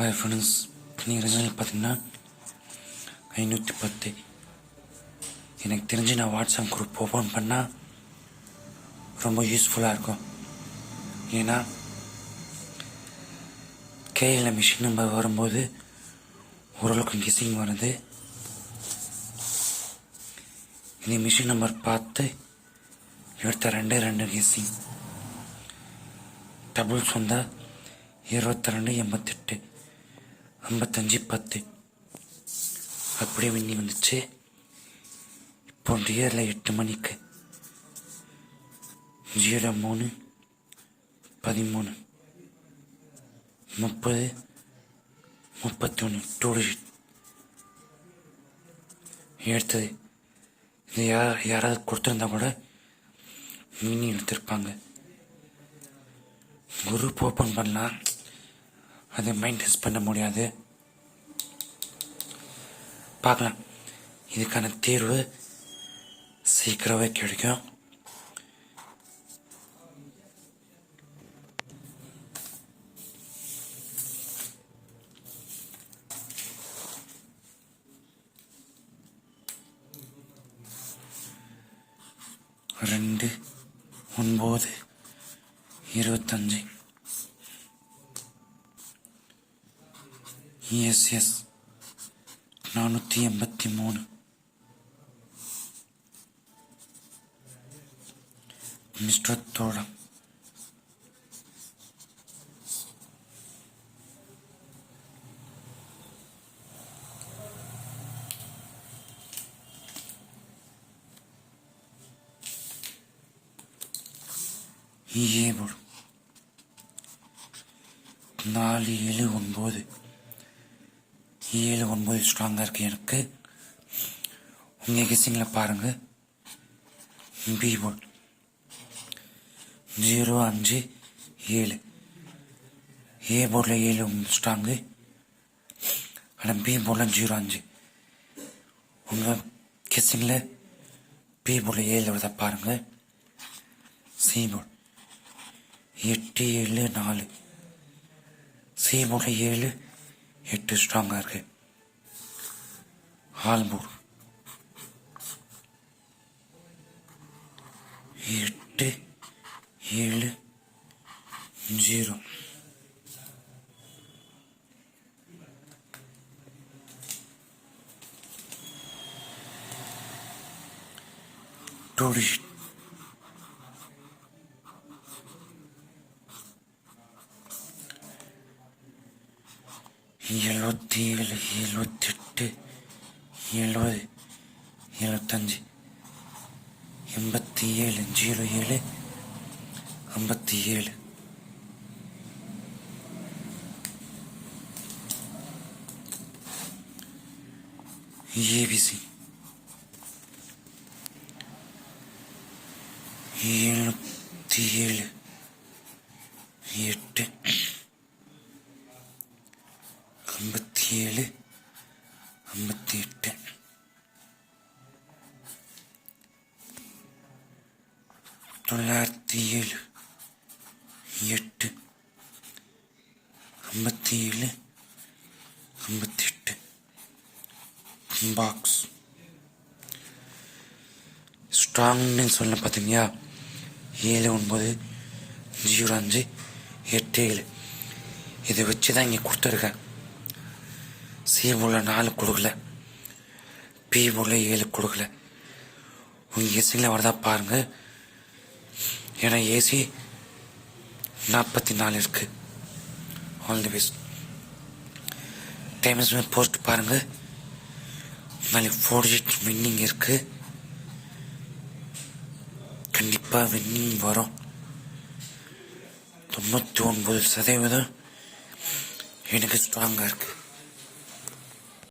Hi friends நீங்கள் result பார்த்தீங்கன்னா ஐநூற்றி பத்து. எனக்கு தெரிஞ்சு நான் வாட்ஸ்அப் குரூப் ஓப்பன் பண்ணால் ரொம்ப யூஸ்ஃபுல்லாக இருக்கும். ஏன்னா கையில் மிஷின் நம்பர் வரும்போது ஓரளவுக்கு கெஸிங் வருது. இந்த மிஷின் நம்பர் பார்த்து எடுத்த ரெண்டு ரெண்டு கெஸிங் டபுள்ஸ் வந்தால் இருபத்தி ரெண்டு எண்பத்தெட்டு. ஐம்பத்தஞ்சு பத்து. அப்படியே விண்ணி வந்துச்சு. இப்போ டியரில் எட்டு மணிக்கு. ஜீரோ மூணு பதிமூணு முப்பது முப்பத்தி ஒன்று டூ டிஜிட் எடுத்தது. இது யார் யாராவது கொடுத்துருந்தா கூட மீனி எடுத்திருப்பாங்க. குரூப் ஓப்பன் பண்ணலாம். அதை மெயின்டைன்ஸ் பண்ண முடியாது. பார்க்கலாம். இதுக்கான தீர்வு சீக்கிரமே கிடைக்கும். ரெண்டு ஒன்பது இருபத்தஞ்சு. எஸ் எஸ் நானூற்றி எண்பத்தி மூணு மிஸ்டர் தோழம் ஏ நாலு ஏழு ஒன்பது ஏழு ஒன்பது ஸ்ட்ராங்காக இருக்குது எனக்கு உங்கள் கெஸிங்கில் பாருங்கள் பி போர்ட் ஜீரோ அஞ்சு ஏழு. ஏ போர்டில் ஏழு ஸ்ட்ராங்கு ஆனால் பி போர்டில் ஜீரோ அஞ்சு. உங்கள் கெஸிங்கில் பி போர்டில் ஏழு வருதா பாருங்கள் சி போர்டு எட்டு ஏழு நாலு. சி போர்டில் ஏழு எட்டு ஸ்ட்ராங்காக இருக்குது ஆல்பூர் எட்டு ஏழு ஜீரோ டூ டிஜிட் எழுபத்தி ஏழு எழுபத்தெட்டு எழுபது எழுபத்தஞ்சு எண்பத்தி ஏழு ஜீரோ ஏழு ஐம்பத்தி ஏழு ஏபிசி. எழுபத்தி ஏழு எட்டு ஐம்பத்தி ஏழு ஐம்பத்தி எட்டு தொள்ளாயிரத்தி ஏழு எட்டு ஐம்பத்தி ஏழு ஐம்பத்தி எட்டு பாக்ஸ் ஸ்ட்ராங்னு சொல்ல பார்த்தீங்களா ஏழு ஒன்பது ஜீரோ அஞ்சு எட்டு ஏழு. இதை வச்சு தான் இங்கே கொடுத்துருக்கேன் சி போல நாலு கொடுக்கல. பி போல ஏழு கொடுக்கல. உங்கள் ஏசியில் வரதா பாருங்கள் ஏன்னா ஏசி நாற்பத்தி நாலு இருக்கு. All the best times post பாருங்க. நாளைக்கு ஃபோர் ஜிட் வின்னிங் இருக்கு. கண்டிப்பாக வின்னிங் வரும். தொண்ணூற்றி ஒன்பது சதவீதம் எனக்கு ஸ்ட்ராங்காக இருக்குது